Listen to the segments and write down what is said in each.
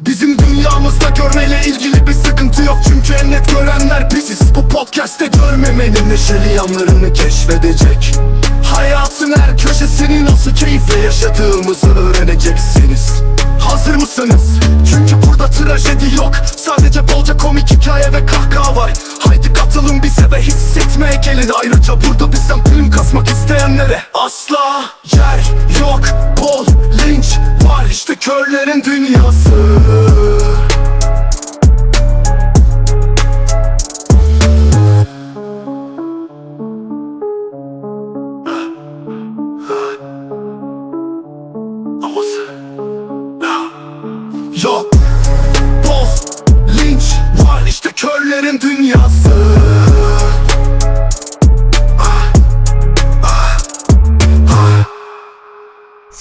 Bizim dünyamızda görmeyle ilgili bir sıkıntı yok. Çünkü en net görenler biziz. Bu podcast'te görmemenin neşeli yanlarını keşfedecek. Hayatın her köşesini nasıl keyifle yaşadığımızı öğreneceksiniz Hazır mısınız? Çünkü burada trajedi yok. Sadece bolca komik hikaye ve kahkaha var. Haydi katılın bize ve hissetmeye gelin. Ayrıca burada bizden prim kasmak isteyenlere Asla yer yok. Bol linç var. İşte körlerin dünyası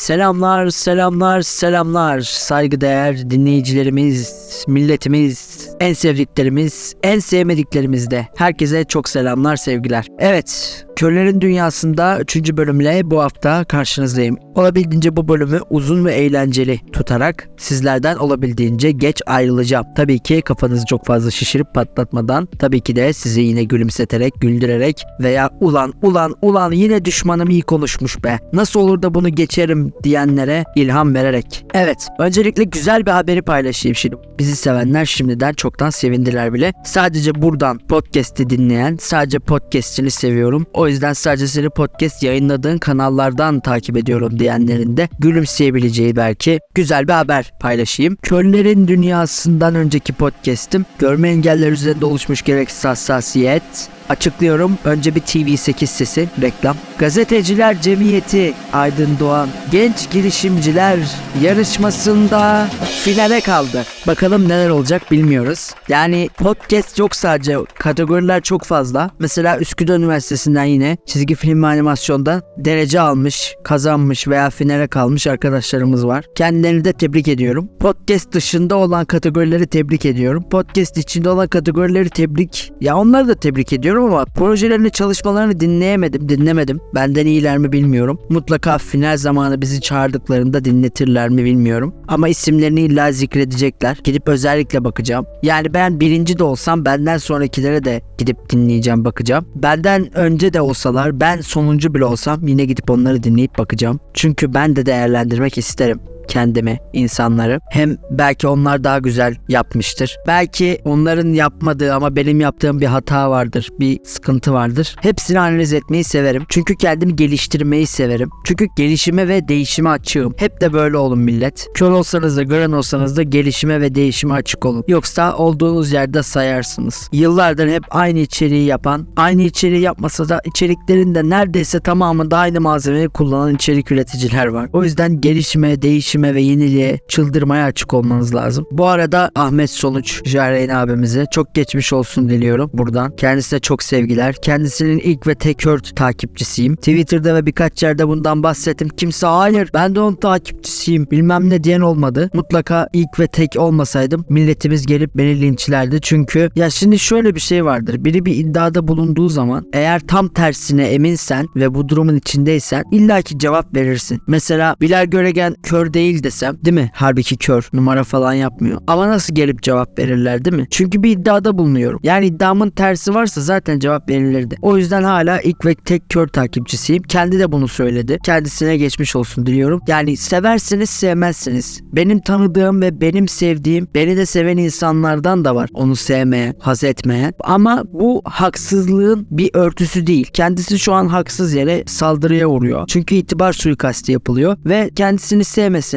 Selamlar, selamlar, selamlar. Saygıdeğer dinleyicilerimiz, milletimiz, en sevdiklerimiz, en sevmediklerimiz de. Herkese çok selamlar, sevgiler. Evet, Körlerin Dünyası'nda 3. bölümle bu hafta karşınızdayım. Olabildiğince bu bölümü uzun ve eğlenceli tutarak sizlerden olabildiğince geç ayrılacağım. Tabii ki kafanızı çok fazla şişirip patlatmadan, tabii ki de sizi yine gülümseterek, güldürerek veya ulan ulan ulan yine düşmanım iyi konuşmuş be. Nasıl olur da bunu geçerim diyenlere ilham vererek. Evet, öncelikle güzel bir haberi paylaşayım şimdi. Bizi sevenler şimdiden çoktan sevindiler bile. Sadece buradan podcast'i dinleyen, sadece podcast'ini seviyorum. O yüzden sadece seni podcast yayınladığın kanallardan takip ediyorum diyenlerin de gülümseyebileceği belki güzel bir haber paylaşayım. Körlerin dünyasından önceki podcast'im görme engeller üzerinde oluşmuş gereksiz hassasiyet, Açıklıyorum. Önce bir TV8 sesi, reklam. Gazeteciler Cemiyeti Aydın Doğan Genç Girişimciler yarışmasında finale kaldı. Bakalım neler olacak bilmiyoruz. Yani podcast yok sadece. Kategoriler çok fazla. Mesela Üsküdar Üniversitesi'nden yine çizgi film ve animasyonda derece almış, kazanmış veya finale kalmış arkadaşlarımız var. Kendilerini de tebrik ediyorum. Podcast dışında olan kategorileri tebrik ediyorum. Podcast içinde olan kategorileri tebrik. Ya onları da tebrik ediyorum ama projelerini, çalışmalarını dinleyemedim, dinlemedim. Benden iyiler mi bilmiyorum. Mutlaka final zamanı bizi çağırdıklarında dinletirler mi bilmiyorum. Ama isimlerini illa zikredecekler. Gidip özellikle bakacağım. Yani ben birinci de olsam benden sonrakilere de gidip dinleyeceğim, bakacağım. Benden önce de olsalar, ben sonuncu bile olsam yine gidip onları dinleyip bakacağım. Çünkü ben de değerlendirmek isterim kendimi, insanları. Hem belki onlar daha güzel yapmıştır. Belki onların yapmadığı ama benim yaptığım bir hata vardır, bir sıkıntı vardır. Hepsini analiz etmeyi severim. Çünkü kendimi geliştirmeyi severim. Çünkü gelişime ve değişime açığım. Hep de böyle olun millet. Kör olsanız da gören olsanız da gelişime ve değişime açık olun. Yoksa olduğunuz yerde sayarsınız. Yıllardır hep aynı içeriği yapan, aynı içeriği yapmasa da içeriklerin de neredeyse tamamında aynı malzemeyi kullanan içerik üreticiler var. O yüzden gelişime, değişime ve yeniliğe, çıldırmaya açık olmanız lazım. Bu arada Ahmet Sonuç, Jareyn abimize çok geçmiş olsun diliyorum buradan. Kendisine çok sevgiler. Kendisinin ilk ve tek kör takipçisiyim. Twitter'da ve birkaç yerde bundan bahsettim. Kimse hayır ben de onun takipçisiyim bilmem ne diyen olmadı. Mutlaka ilk ve tek olmasaydım milletimiz gelip beni linçlerdi. Çünkü ya şimdi şöyle bir şey vardır. Biri bir iddiada bulunduğu zaman eğer tam tersine eminsen ve bu durumun içindeysen illaki cevap verirsin. Mesela Bilal Göregen kör değil desem değil mi? Halbuki kör numara falan yapmıyor. Ama nasıl gelip cevap verirler değil mi? Çünkü bir iddiada bulunuyorum. Yani iddiamın tersi varsa zaten cevap verilirdi. O yüzden hala ilk ve tek kör takipçisiyim. Kendi de bunu söyledi. Kendisine geçmiş olsun diliyorum. Yani seversiniz sevmezsiniz. Benim tanıdığım ve benim sevdiğim, beni de seven insanlardan da var. Onu sevmeyen, haz etmeyen. Ama bu haksızlığın bir örtüsü değil. Kendisi şu an haksız yere saldırıya uğruyor. Çünkü itibar suikasti yapılıyor ve kendisini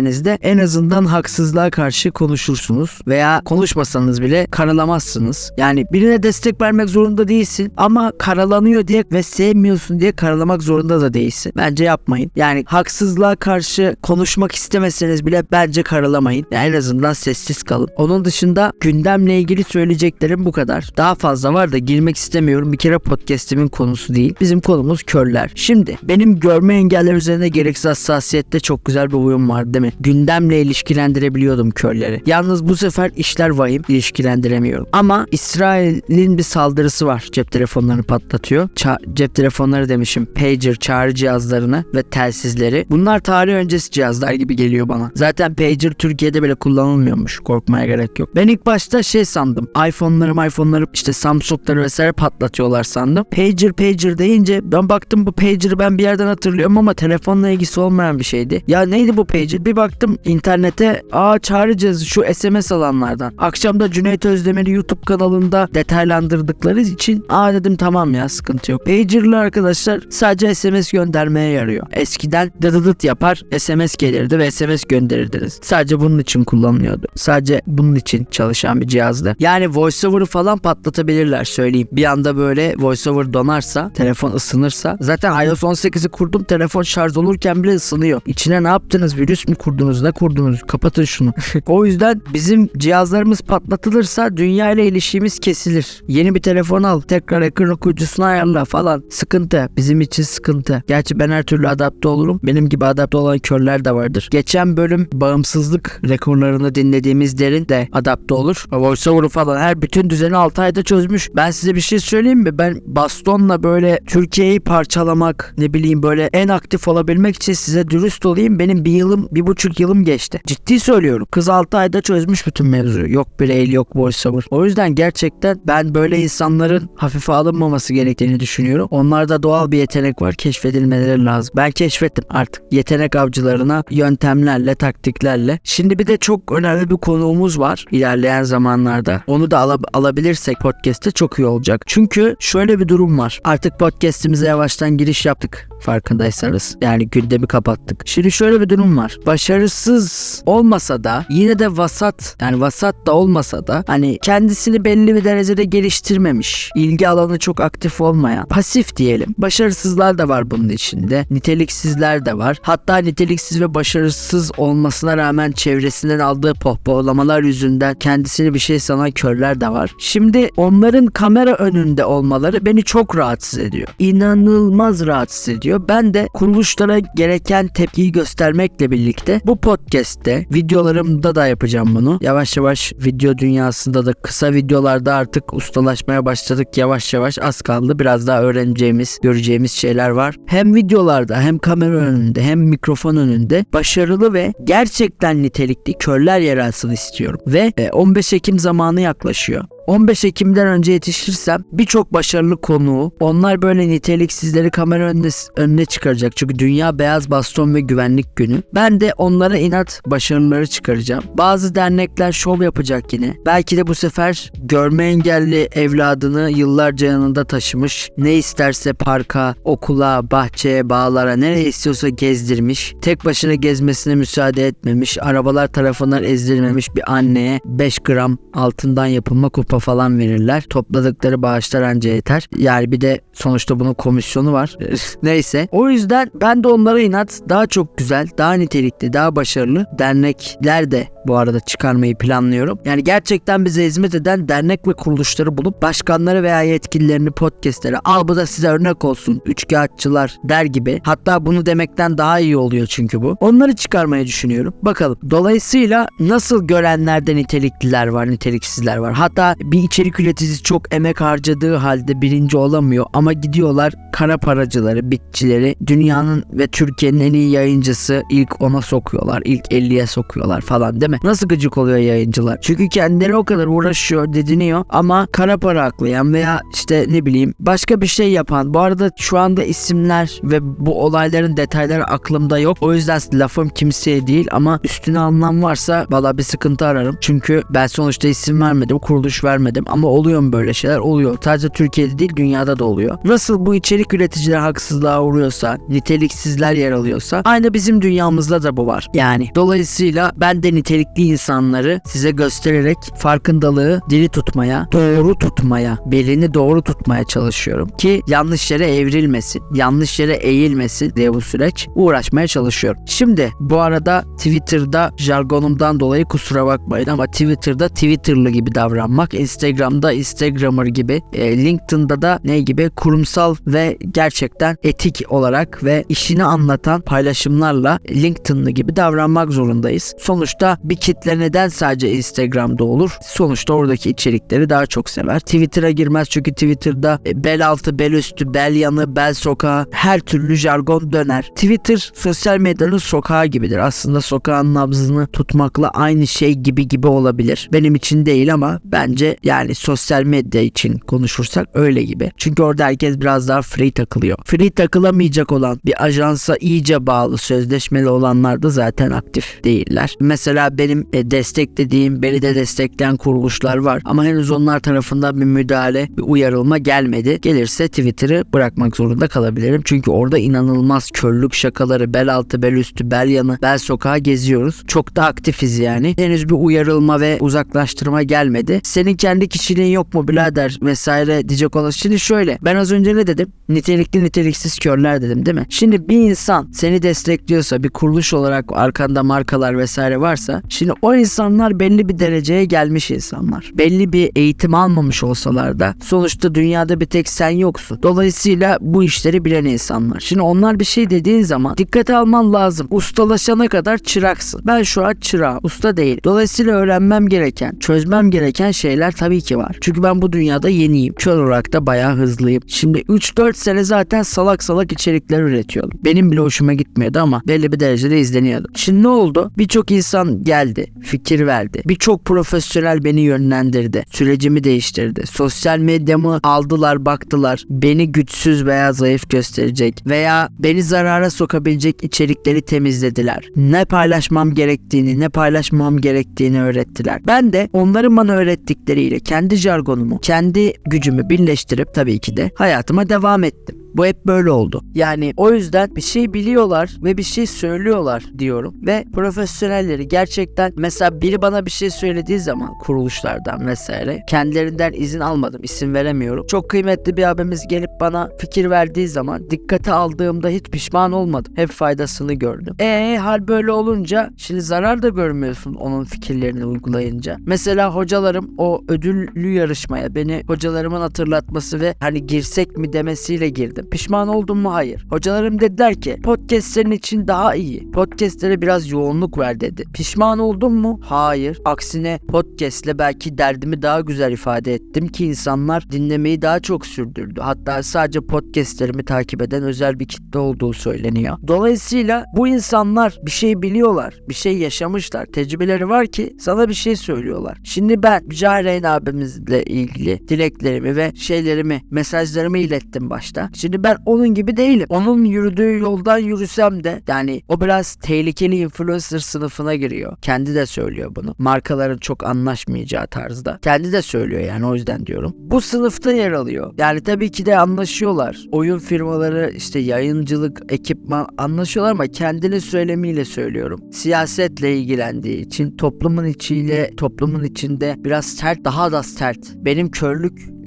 sevmeseniz de en azından haksızlığa karşı konuşursunuz veya konuşmasanız bile karalamazsınız. Yani birine destek vermek zorunda değilsin ama karalanıyor diye ve sevmiyorsun diye karalamak zorunda da değilsin. Bence yapmayın. Yani haksızlığa karşı konuşmak istemeseniz bile bence karalamayın. Yani en azından sessiz kalın. Onun dışında gündemle ilgili söyleyeceklerim bu kadar. Daha fazla var da girmek istemiyorum. Bir kere podcastimin konusu değil. Bizim konumuz körler. Şimdi benim görme engeller üzerine gereksiz hassasiyette çok güzel bir uyum var değil mi? Gündemle ilişkilendirebiliyordum körleri. Yalnız bu sefer işler vahim ilişkilendiremiyorum. Ama İsrail'in bir saldırısı var. Cep telefonlarını patlatıyor. Ça- cep telefonları demişim. Pager çağrı cihazlarını ve telsizleri. Bunlar tarih öncesi cihazlar gibi geliyor bana. Zaten pager Türkiye'de bile kullanılmıyormuş. Korkmaya gerek yok. Ben ilk başta şey sandım. iPhone'larım iPhone'ları işte Samsung'ları vesaire patlatıyorlar sandım. Pager pager deyince ben baktım bu pager'ı ben bir yerden hatırlıyorum ama telefonla ilgisi olmayan bir şeydi. Ya neydi bu pager? Bir baktım internete aa cihazı şu SMS alanlardan. Akşam da Cüneyt Özdemir'i YouTube kanalında detaylandırdıkları için aa dedim tamam ya sıkıntı yok. Pager'lı arkadaşlar sadece SMS göndermeye yarıyor. Eskiden dıdıdıt yapar SMS gelirdi ve SMS gönderirdiniz. Sadece bunun için kullanılıyordu. Sadece bunun için çalışan bir cihazdı. Yani voiceover'ı falan patlatabilirler söyleyeyim. Bir anda böyle voiceover donarsa, telefon ısınırsa. Zaten iOS 18'i kurdum telefon şarj olurken bile ısınıyor. İçine ne yaptınız? Virüs mü kurdunuz? Ne kurdunuz? Kapatın şunu. o yüzden bizim cihazlarımız patlatılırsa dünya ile ilişkimiz kesilir. Yeni bir telefon al. Tekrar ekran okuyucusunu ayarla falan. Sıkıntı. Bizim için sıkıntı. Gerçi ben her türlü adapte olurum. Benim gibi adapte olan körler de vardır. Geçen bölüm bağımsızlık rekorlarını dinlediğimiz derin de adapte olur. VoiceOver'ı falan her bütün düzeni 6 ayda çözmüş. Ben size bir şey söyleyeyim mi? Ben bastonla böyle Türkiye'yi parçalamak ne bileyim böyle en aktif olabilmek için size dürüst olayım. Benim bir yılım bir buçuk yılım geçti. Ciddi söylüyorum. Kız 6 ayda çözmüş bütün mevzuyu. Yok braille yok voiceover. O yüzden gerçekten ben böyle insanların hafife alınmaması gerektiğini düşünüyorum. Onlarda doğal bir yetenek var. Keşfedilmeleri lazım. Ben keşfettim artık. Yetenek avcılarına yöntemlerle, taktiklerle. Şimdi bir de çok önemli bir konuğumuz var ilerleyen zamanlarda. Onu da ala- alabilirsek podcast'te çok iyi olacak. Çünkü şöyle bir durum var. Artık podcast'imize yavaştan giriş yaptık farkındaysanız. Yani gündemi kapattık. Şimdi şöyle bir durum var. Başarısız olmasa da yine de vasat yani vasat da olmasa da hani kendisini belli bir derecede geliştirmemiş, ilgi alanı çok aktif olmayan, pasif diyelim. Başarısızlar da var bunun içinde. Niteliksizler de var. Hatta niteliksiz ve başarısız olmasına rağmen çevresinden aldığı pohpohlamalar yüzünden kendisini bir şey sanan körler de var. Şimdi onların kamera önünde olmaları beni çok rahatsız ediyor. İnanılmaz rahatsız ediyor. Ben de kuruluşlara gereken tepkiyi göstermekle birlikte bu podcast'te videolarımda da yapacağım bunu. Yavaş yavaş video dünyasında da kısa videolarda artık ustalaşmaya başladık. Yavaş yavaş az kaldı. Biraz daha öğreneceğimiz, göreceğimiz şeyler var. Hem videolarda hem kamera önünde hem mikrofon önünde başarılı ve gerçekten nitelikli körler yer alsın istiyorum. Ve e, 15 Ekim zamanı yaklaşıyor. 15 Ekim'den önce yetişirsem birçok başarılı konuğu onlar böyle niteliksizleri kamera önüne, önüne çıkaracak. Çünkü Dünya Beyaz Baston ve Güvenlik Günü. Ben de onlara inat başarıları çıkaracağım. Bazı dernekler şov yapacak yine. Belki de bu sefer görme engelli evladını yıllarca yanında taşımış. Ne isterse parka, okula, bahçeye, bağlara nereye istiyorsa gezdirmiş. Tek başına gezmesine müsaade etmemiş. Arabalar tarafından ezdirilmemiş bir anneye 5 gram altından yapılma kupa falan verirler. Topladıkları bağışlar anca yeter. Yani bir de sonuçta bunun komisyonu var. Neyse. O yüzden ben de onlara inat daha çok güzel, daha nitelikli, daha başarılı dernekler de bu arada çıkarmayı planlıyorum. Yani gerçekten bize hizmet eden dernek ve kuruluşları bulup başkanları veya yetkililerini podcastlere al bu da size örnek olsun. Üçkağıtçılar der gibi. Hatta bunu demekten daha iyi oluyor çünkü bu. Onları çıkarmayı düşünüyorum. Bakalım. Dolayısıyla nasıl görenlerde nitelikliler var, niteliksizler var. Hatta bir içerik üreticisi çok emek harcadığı halde birinci olamıyor ama gidiyorlar kara paracıları, bitçileri dünyanın ve Türkiye'nin en iyi yayıncısı ilk ona sokuyorlar. ilk 50'ye sokuyorlar falan değil mi? Nasıl gıcık oluyor yayıncılar? Çünkü kendileri o kadar uğraşıyor, didiniyor ama kara para aklayan veya işte ne bileyim başka bir şey yapan. Bu arada şu anda isimler ve bu olayların detayları aklımda yok. O yüzden lafım kimseye değil ama üstüne alınan varsa valla bir sıkıntı ararım. Çünkü ben sonuçta isim vermedim, kuruluş vermedim ama oluyor mu böyle şeyler? Oluyor. Sadece Türkiye'de değil dünyada da oluyor. Nasıl bu içerik üreticiler haksızlığa uğruyorsa, niteliksizler yer alıyorsa aynı bizim dünyamızda da bu var. Yani dolayısıyla ben de nitelik nitelikli insanları size göstererek farkındalığı diri tutmaya, doğru tutmaya, belini doğru tutmaya çalışıyorum ki yanlış yere evrilmesin, yanlış yere eğilmesin diye bu süreç uğraşmaya çalışıyorum. Şimdi bu arada Twitter'da jargonumdan dolayı kusura bakmayın ama Twitter'da Twitter'lı gibi davranmak, Instagram'da Instagrammer gibi, e, LinkedIn'da da ne gibi kurumsal ve gerçekten etik olarak ve işini anlatan paylaşımlarla LinkedIn'lı gibi davranmak zorundayız. Sonuçta bir kitle neden sadece Instagram'da olur? Sonuçta oradaki içerikleri daha çok sever. Twitter'a girmez çünkü Twitter'da e, bel altı, bel üstü, bel yanı, bel sokağı her türlü jargon döner. Twitter sosyal medyanın sokağı gibidir. Aslında sokağın nabzını tutmakla aynı şey gibi gibi olabilir. Benim için değil ama bence yani sosyal medya için konuşursak öyle gibi. Çünkü orada herkes biraz daha free takılıyor. Free takılamayacak olan bir ajansa iyice bağlı sözleşmeli olanlar da zaten aktif değiller. Mesela benim e, desteklediğim, beni de destekleyen kuruluşlar var ama henüz onlar tarafından bir müdahale, bir uyarılma gelmedi. Gelirse Twitter'ı bırakmak zorunda kalabilirim. Çünkü orada inanılmaz körlük şakaları, bel altı, bel üstü, bel yanı, bel sokağı geziyoruz. Çok da aktifiz yani. Henüz bir uyarılma ve uzaklaştırma gelmedi. Senin kendi kişiliğin yok mu birader vesaire diyecek olan. Şimdi şöyle ben az önce ne dedim? Nitelikli niteliksiz körler dedim değil mi? Şimdi bir insan seni destekliyorsa bir kuruluş olarak arkanda markalar vesaire varsa şimdi o insanlar belli bir dereceye gelmiş insanlar. Belli bir eğitim almamış olsalar da sonuçta dünyada bir tek sen yoksun. Dolayısıyla bu işleri bilen insanlar. Şimdi onlar bir şey dediğin zaman dikkate alman lazım. Ustalaşana kadar çıraksın. Ben şu an çırağım. Usta değil. Dolayısıyla öğrenmem gereken, çözmem gereken şeyler tabii ki var. Çünkü ben bu dünyada yeniyim. Kör olarak da bayağı hızlıyım. Şimdi 3-4 sene zaten salak salak içerikler üretiyordum. Benim bile hoşuma gitmiyordu ama belli bir derecede izleniyordu. Şimdi ne oldu? Birçok insan geldi, fikir verdi. Birçok profesyonel beni yönlendirdi. Sürecimi değiştirdi. Sosyal medyamı aldılar, baktılar. Beni güçsüz veya zayıf gösterecek veya beni zarara sokabilecek içerikleri temizlediler. Ne paylaşmam gerektiğini, ne paylaşmam gerektiğini öğrettiler. Ben de onların bana öğrettikleriyle kendi jargonumu, kendi gücümü birleştirip tabii ki de hayatıma devam ettim. Bu hep böyle oldu. Yani o yüzden bir şey biliyorlar ve bir şey söylüyorlar diyorum. Ve profesyonelleri gerçekten mesela biri bana bir şey söylediği zaman kuruluşlardan vesaire kendilerinden izin almadım isim veremiyorum. Çok kıymetli bir abimiz gelip bana fikir verdiği zaman dikkate aldığımda hiç pişman olmadım. Hep faydasını gördüm. E hal böyle olunca şimdi zarar da görmüyorsun onun fikirlerini uygulayınca. Mesela hocalarım o ödüllü yarışmaya beni hocalarımın hatırlatması ve hani girsek mi demesiyle girdim. Pişman oldum mu? Hayır. Hocalarım dediler ki podcast senin için daha iyi. Podcastlere biraz yoğunluk ver dedi. Pişman oldum mu? Hayır. Aksine podcastle belki derdimi daha güzel ifade ettim ki insanlar dinlemeyi daha çok sürdürdü. Hatta sadece podcastlerimi takip eden özel bir kitle olduğu söyleniyor. Dolayısıyla bu insanlar bir şey biliyorlar. Bir şey yaşamışlar. Tecrübeleri var ki sana bir şey söylüyorlar. Şimdi ben Cahreyn abimizle ilgili dileklerimi ve şeylerimi, mesajlarımı ilettim başta. Şimdi ben onun gibi değilim. Onun yürüdüğü yoldan yürüsem de yani o biraz tehlikeli influencer sınıfına giriyor. Kendi de söylüyor bunu. Markaların çok anlaşmayacağı tarzda. Kendi de söylüyor yani o yüzden diyorum. Bu sınıfta yer alıyor. Yani tabii ki de anlaşıyorlar. Oyun firmaları işte yayıncılık, ekipman anlaşıyorlar ama kendini söylemiyle söylüyorum. Siyasetle ilgilendiği için toplumun içiyle toplumun içinde biraz sert daha da sert. Benim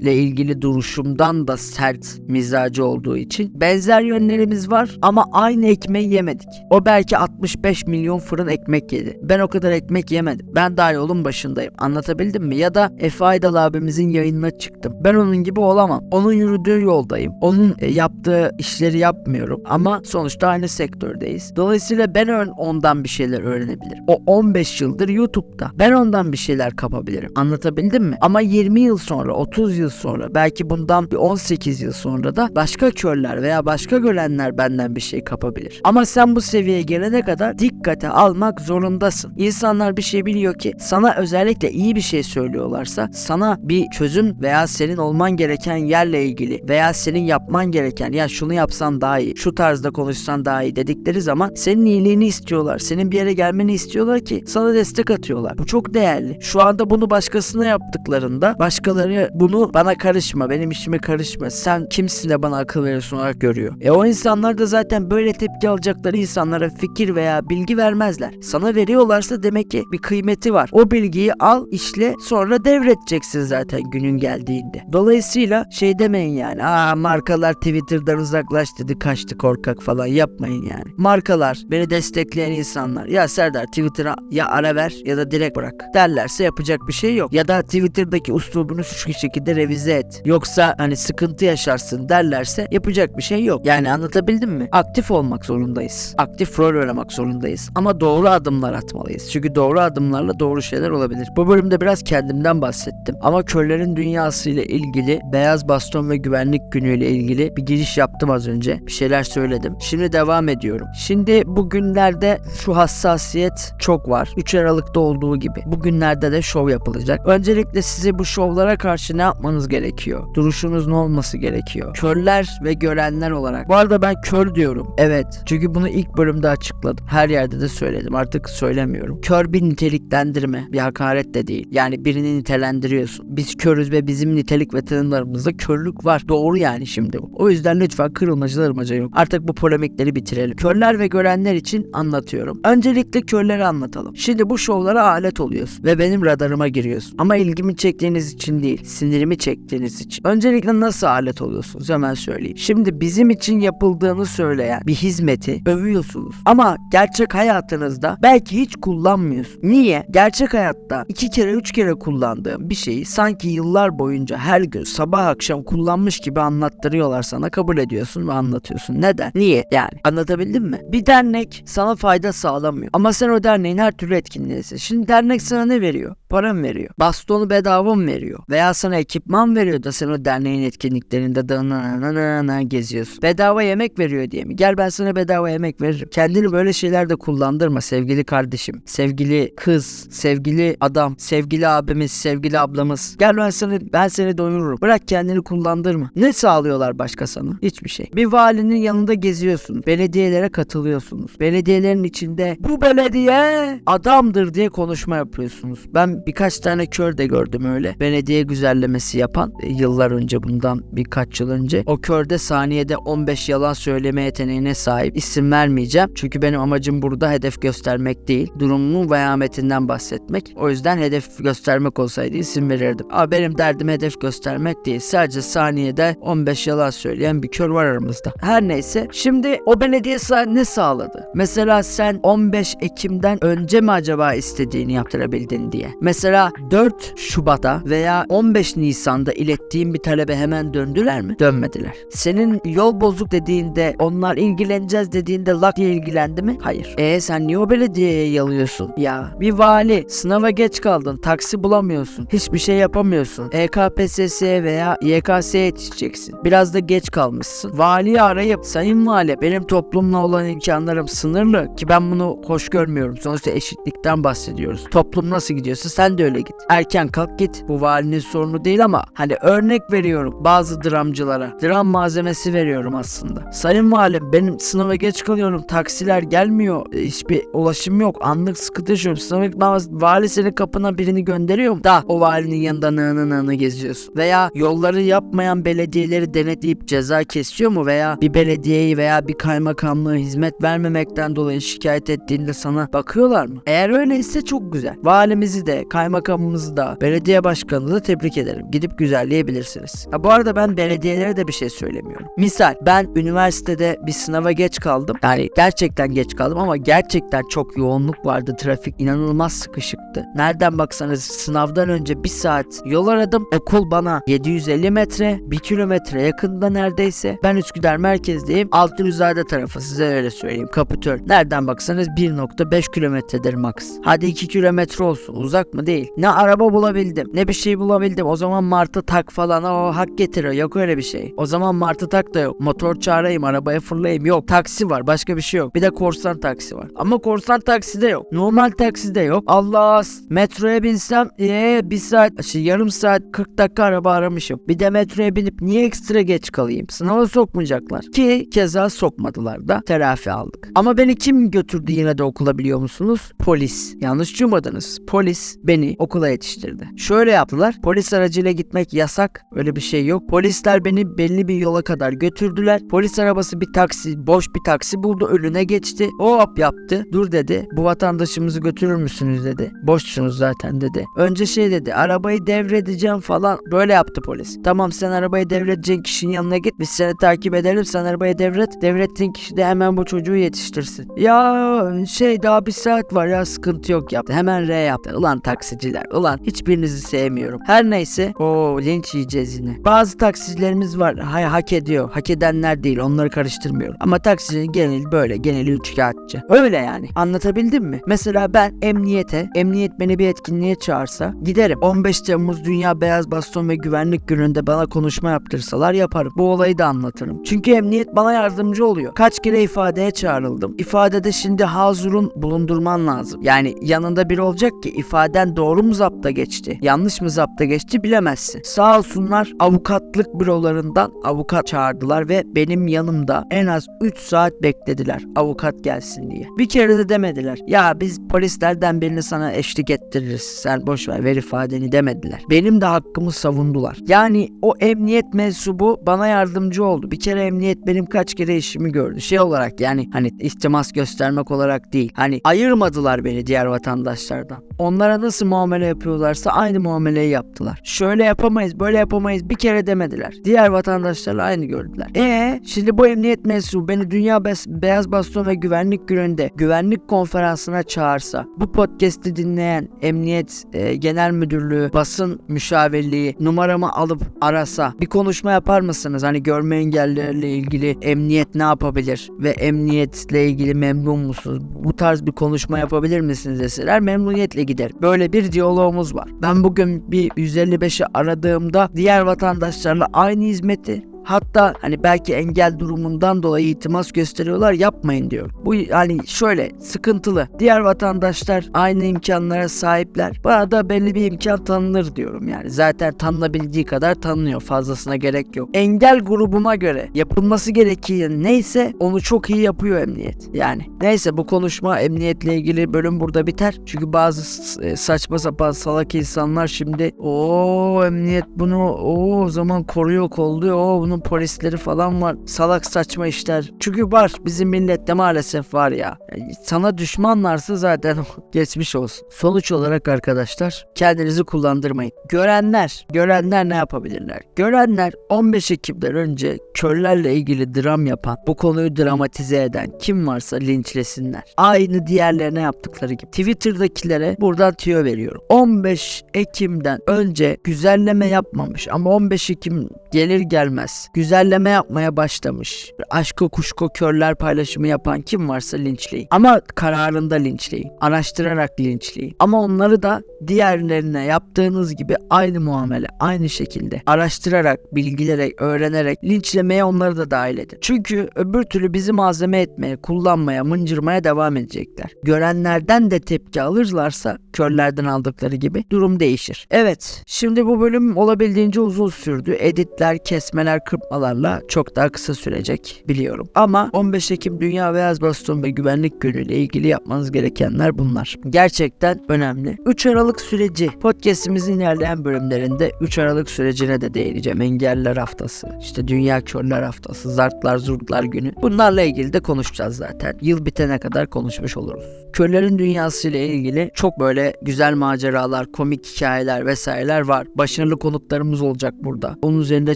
körlükle ilgili duruşumdan da sert mizacı olduğu için benzer yönlerimiz var ama aynı ekmeği yemedik. O belki 65 milyon fırın ekmek yedi. Ben o kadar ekmek yemedim. Ben daha yolun başındayım. Anlatabildim mi? Ya da Efe Aydal abimizin yayınına çıktım. Ben onun gibi olamam. Onun yürüdüğü yoldayım. Onun e, yaptığı işleri yapmıyorum. Ama sonuçta aynı sektördeyiz. Dolayısıyla ben ondan bir şeyler öğrenebilirim. O 15 yıldır YouTube'da. Ben ondan bir şeyler kapabilirim. Anlatabildim mi? Ama 20 yıl sonra, 30 yıl sonra, belki bundan bir 18 yıl sonra da başka körler veya başka görenler benden bir şey kapabilir. Ama sen bu seviyeye gelene kadar dikkate almak zorundasın. İnsanlar bir şey biliyor ki sana özellikle iyi bir şey söylüyorlarsa sana bir çözüm veya senin olman gereken yerle ilgili veya senin yapman gereken ya şunu yapsan daha iyi, şu tarzda konuşsan daha iyi dedikleri zaman senin iyiliğini istiyorlar. Senin bir yere gelmeni istiyorlar ki sana destek atıyorlar. Bu çok değerli. Şu anda bunu başkasına yaptıklarında başkaları bunu bana Bana karışma, benim işime karışma. Sen kimsin de bana akıl veriyorsun olarak görüyor. E o insanlar da zaten böyle tepki alacakları insanlara fikir veya bilgi vermezler. Sana veriyorlarsa demek ki bir kıymeti var. O bilgiyi al, işle, sonra devredeceksin zaten günün geldiğinde. Dolayısıyla şey demeyin yani. Aa markalar Twitter'dan uzaklaş kaçtı korkak falan yapmayın yani. Markalar, beni destekleyen insanlar. Ya Serdar Twitter'a ya ara ver ya da direkt bırak. Derlerse yapacak bir şey yok. Ya da Twitter'daki uslubunu şu şekilde revize et. Yoksa hani sıkıntı yaşarsın derlerse yapacak bir şey yok. Yani anlatabildim mi? Aktif olmak zorundayız. Aktif rol oynamak zorundayız. Ama doğru adımlar atmalıyız. Çünkü doğru adımlarla doğru şeyler olabilir. Bu bölümde biraz kendimden bahsettim. Ama körlerin dünyası ile ilgili beyaz baston ve güvenlik günüyle ilgili bir giriş yaptım az önce. Bir şeyler söyledim. Şimdi devam ediyorum. Şimdi bugünlerde şu hassasiyet çok var. 3 Aralık'ta olduğu gibi. Bugünlerde de şov yapılacak. Öncelikle size bu şovlara karşı ne yapmanız gerekiyor? Duruşunuz ne olması gerekiyor? Körler ve görenler olarak. Bu arada ben kör diyorum. Evet. Çünkü bunu ilk bölümde açıkladım. Her yerde de söyledim. Artık söylemiyorum. Kör bir niteliklendirme. Bir hakaret de değil. Yani birini nitelendiriyorsun. Biz körüz ve bizim nitelik ve tanımlarımızda körlük var. Doğru yani şimdi bu. O yüzden lütfen kırılmacı darılmaca yok. Artık bu polemikleri bitirelim. Körler ve görenler için anlatıyorum. Öncelikle körleri anlatalım. Şimdi bu şovlara alet oluyorsun ve benim radarıma giriyorsun. Ama ilgimi çektiğiniz için değil, sinirimi çektiğiniz için. Öncelikle nasıl alet oluyorsunuz hemen söyleyeyim. Şimdi bizim için yapıldığını söyleyen bir hizmeti övüyorsunuz. Ama gerçek hayatınızda belki hiç kullanmıyorsun. Niye? Gerçek hayatta iki kere üç kere kullandığın bir şeyi sanki yıllar boyunca her gün sabah akşam kullanmış gibi anlattırıyorlar sana kabul ediyorsun ve anlatıyorsun. Neden? Niye? Yani anlatabildim mi? Bir dernek sana fayda sağlamıyor. Ama sen o derneğin her türlü etkinliğisin. Şimdi dernek sana ne veriyor? Para mı veriyor? Bastonu bedava mı veriyor? Veya sana ekipman veriyor da sen o derneğin etkinliklerinde dananana geziyorsun. Bedava yemek veriyor diye mi? Gel ben sana bedava yemek veririm. Kendini böyle şeylerde kullandırma sevgili kardeşim. Sevgili kız, sevgili adam, sevgili abimiz, sevgili ablamız. Gel ben seni ben seni doyururum. Bırak kendini kullandırma. Ne sağlıyorlar başka sana? Hiçbir şey. Bir valinin yanında geziyorsun. Belediyelere katılıyorsunuz. Belediyelerin içinde bu belediye adamdır diye konuşma yapıyorsunuz. Ben birkaç tane kör de gördüm öyle. Belediye güzellemesi yapan e, yıllar önce bundan birkaç yıl önce. O körde saniyede 15 yalan söyleme yeteneğine sahip. İsim vermeyeceğim. Çünkü benim amacım burada hedef göstermek değil. Durumun veyametinden bahsetmek. O yüzden hedef göstermek olsaydı isim verirdim. Ama benim derdim hedef göstermek değil. Sadece saniyede 15 yalan söyleyen bir kör var aramızda. Her neyse. Şimdi o belediye ne sağladı? Mesela sen 15 Ekim'den önce mi acaba istediğini yaptırabildin diye. Mesela 4 Şubat'a veya 15 Nisan'da ilettiğin bir talebe hemen döndüler mi? Dönmediler. Senin yol bozuk dediğinde onlar ilgileneceğiz dediğinde lak diye ilgilendi mi? Hayır. E sen niye o belediyeye yalıyorsun? Ya bir vali sınava geç kaldın taksi bulamıyorsun. Hiçbir şey yapamıyorsun. EKPSS'ye veya YKS'ye yetişeceksin. Biraz da geç kalmışsın. Valiyi arayıp sayın vali benim toplumla olan imkanlarım sınırlı ki ben bunu hoş görmüyorum. Sonuçta eşitlikten bahsediyoruz. Toplum nasıl gidiyorsa sen de öyle git. Erken kalk git. Bu valinin sorunu değil ama hani örnek veriyorum bazı dramcılara. Dram malzemesi veriyorum aslında. Sayın valim benim sınava geç kalıyorum. Taksiler gelmiyor. E, Hiçbir ulaşım yok. Anlık sıkıntı yaşıyorum. Sınava gitmem Vali senin kapına birini gönderiyor? Da o valinin yanında nığını nığını geziyorsun. Veya yolları yapmayan belediyeleri denetleyip ceza kesiyor mu? Veya bir belediyeyi veya bir kaymakamlığı hizmet vermemekten dolayı şikayet ettiğinde sana bakıyorlar mı? Eğer öyleyse çok güzel. Valimizi de, kaymakamımızı da, belediye başkanını da tebrik ederim. Gidip güzelleyebilirsiniz. Ha, bu arada ben belediyelere de bir şey söylemiyorum. Misal ben üniversitede bir sınava geç kaldım. Yani gerçekten geç kaldım ama gerçekten çok yoğunluk vardı. Trafik inanılmaz sıkışıktı. Nereden baksanız sınavdan önce bir saat yol aradım. Okul bana 750 metre, 1 kilometre yakında neredeyse. Ben Üsküdar merkezdeyim. Altınizade tarafı size öyle söyleyeyim. Kapitör. Nereden baksanız 1.5 kilometredir max. Hadi 2 kilometre olsun. Uzak mı değil. Ne araba bulabildim ne bir şey bulabildim. O zaman martı tak falan o hak getiriyor. Yok öyle bir şey. O zaman martı tak da yok. Motor çağırayım arabaya fırlayayım. Yok. Taksi var. Başka bir şey yok. Bir de korsan taksi var. Ama korsan taksi de yok. Normal taksi de yok. Allah metroya binsem ee, bir saat şey, yarım saat 40 dakika araba aramışım. Bir de metroya binip niye ekstra geç kalayım? Sınava sokmayacaklar. Ki keza sokmadılar da terafi aldık. Ama beni kim götürdü yine de okula biliyor musunuz? Polis. Yanlış duymadınız. Polis beni okula yetiştirdi. Şöyle yaptılar. Polis aracıyla gitmek yasak. Öyle bir şey yok. Polisler beni belli bir yola kadar götürdüler. Polis arabası bir taksi, boş bir taksi buldu. Önüne geçti. Hop yaptı. Dur dedi. Bu vatandaşımızı götürür müsünüz dedi. Boşsunuz zaten dedi. Önce şey dedi. Arabayı devredeceğim falan. Böyle yaptı polis. Tamam sen arabayı devredeceğin kişinin yanına git. Biz seni takip edelim. Sen arabayı devret. Devrettiğin kişi de hemen bu çocuğu yetiştirsin. Ya şey daha bir saat var ya sıkıntı yok yaptı. Hemen R yaptı. Ulan taksiciler. Ulan hiçbirinizi sevmiyorum. Her neyse. o linç yiyeceğiz yine. Bazı taksicilerimiz var. Hay hak ediyor. Hak edenler değil. Onları karıştırmıyorum. Ama taksicinin geneli böyle. Geneli üçkağıtçı. Öyle yani. Anlatabildim mi? Mesela ben emniyete, emniyet beni bir etkinliğe çağırsa giderim. 15 Temmuz Dünya Beyaz Baston ve Güvenlik Günü'nde bana konuşma yaptırsalar yaparım. Bu olayı da anlatırım. Çünkü emniyet bana yardımcı oluyor. Kaç kere ifadeye çağrıldım. İfadede şimdi hazurun bulundurman lazım. Yani yanında biri olacak ki ifaden doğru mu zapta geçti, yanlış mı zapta geçti bilemezsin. Sağ olsunlar avukatlık bürolarından avukat çağırdılar ve benim yanımda en az 3 saat beklediler avukat gelsin diye. Bir kere de demediler. Ya biz polislerden birini sana eşlik ettiririz. Sen boş ver ver ifadeni demediler. Benim de hakkımı savundular. Yani o emniyet mensubu bana yardımcı oldu. Bir kere emniyet benim kaç kere işimi gördü. Şey olarak yani hani ihtimas göstermek olarak değil. Hani ayırmadılar beni diğer vatandaşlardan. Onlara nasıl muamele yapıyorlarsa aynı muameleyi yaptılar. Şöyle yapamayız, böyle yapamayız bir kere demediler. Diğer vatandaşlarla aynı gördüler. E şimdi bu emniyet mensubu beni Dünya Bes- Beyaz Baston ve Güvenlik Günü'nde güvenlik konferansına çağırsa, bu podcast'i dinleyen Emniyet e, Genel Müdürlüğü, basın müşavirliği numaramı alıp arasa bir konuşma yapar mısınız? Hani görme engellilerle ilgili emniyet ne yapabilir ve emniyetle ilgili memnun musunuz? Bu tarz bir konuşma yapabilir misiniz deseler memnuniyetle gider. Böyle bir diyalogumuz var. Ben bugün bir 155'i aradığımda diğer vatandaşlarla aynı hizmeti Hatta hani belki engel durumundan dolayı itimas gösteriyorlar yapmayın diyor. Bu hani şöyle sıkıntılı. Diğer vatandaşlar aynı imkanlara sahipler. Bana da belli bir imkan tanınır diyorum yani. Zaten tanınabildiği kadar tanınıyor. Fazlasına gerek yok. Engel grubuma göre yapılması gereken neyse onu çok iyi yapıyor emniyet. Yani neyse bu konuşma emniyetle ilgili bölüm burada biter. Çünkü bazı e, saçma sapan salak insanlar şimdi o emniyet bunu o zaman koruyor kolluyor o bunun polisleri falan var. Salak saçma işler. Çünkü var bizim millette maalesef var ya. Yani sana düşmanlarsa zaten geçmiş olsun. Sonuç olarak arkadaşlar kendinizi kullandırmayın. Görenler görenler ne yapabilirler? Görenler 15 Ekim'den önce körlerle ilgili dram yapan bu konuyu dramatize eden kim varsa linçlesinler. Aynı diğerlerine yaptıkları gibi. Twitter'dakilere buradan tüyo veriyorum. 15 Ekim'den önce güzelleme yapmamış ama 15 Ekim gelir gelmez güzelleme yapmaya başlamış. Aşko kuşko körler paylaşımı yapan kim varsa linçleyin. Ama kararında linçleyin. Araştırarak linçleyin. Ama onları da diğerlerine yaptığınız gibi aynı muamele, aynı şekilde araştırarak, bilgilerek, öğrenerek linçlemeye onları da dahil edin. Çünkü öbür türlü bizi malzeme etmeye, kullanmaya, mıncırmaya devam edecekler. Görenlerden de tepki alırlarsa körlerden aldıkları gibi durum değişir. Evet, şimdi bu bölüm olabildiğince uzun sürdü. Editler, kesmeler, kırpmalarla çok daha kısa sürecek biliyorum. Ama 15 Ekim Dünya Beyaz Baston ve Güvenlik Günü ile ilgili yapmanız gerekenler bunlar. Gerçekten önemli. 3 Aralık süreci podcastimizin ilerleyen bölümlerinde 3 Aralık sürecine de değineceğim. Engeller haftası, işte Dünya Körler haftası, Zartlar Zurtlar günü. Bunlarla ilgili de konuşacağız zaten. Yıl bitene kadar konuşmuş oluruz. Körlerin dünyası ile ilgili çok böyle güzel maceralar, komik hikayeler vesaireler var. Başarılı konuklarımız olacak burada. Onun üzerinde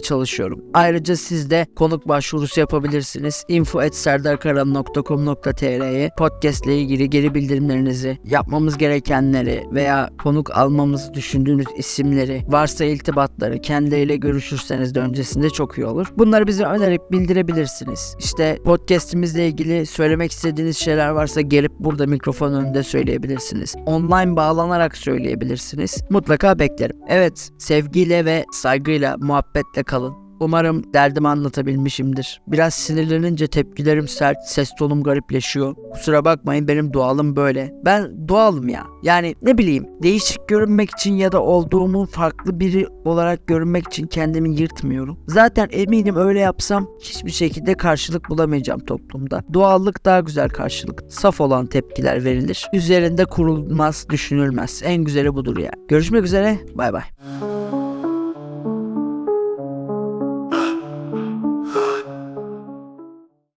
çalışıyorum. Ayrıca siz de konuk başvurusu yapabilirsiniz. info.serdarkaran.com.tr'ye podcast ile ilgili geri bildirimlerinizi, yapmamız gerekenleri veya konuk almamızı düşündüğünüz isimleri, varsa iltibatları kendileriyle görüşürseniz de öncesinde çok iyi olur. Bunları bize önerip bildirebilirsiniz. İşte podcastimizle ilgili söylemek istediğiniz şeyler varsa gelip burada mikrofon önünde söyleyebilirsiniz. Online bağlanarak söyleyebilirsiniz. Mutlaka beklerim. Evet, sevgiyle ve saygıyla, muhabbetle kalın. Umarım derdimi anlatabilmişimdir. Biraz sinirlenince tepkilerim sert, ses tonum garipleşiyor. Kusura bakmayın benim doğalım böyle. Ben doğalım ya. Yani ne bileyim değişik görünmek için ya da olduğumun farklı biri olarak görünmek için kendimi yırtmıyorum. Zaten eminim öyle yapsam hiçbir şekilde karşılık bulamayacağım toplumda. Doğallık daha güzel karşılık. Saf olan tepkiler verilir. Üzerinde kurulmaz, düşünülmez. En güzeli budur ya. Görüşmek üzere. Bay bay.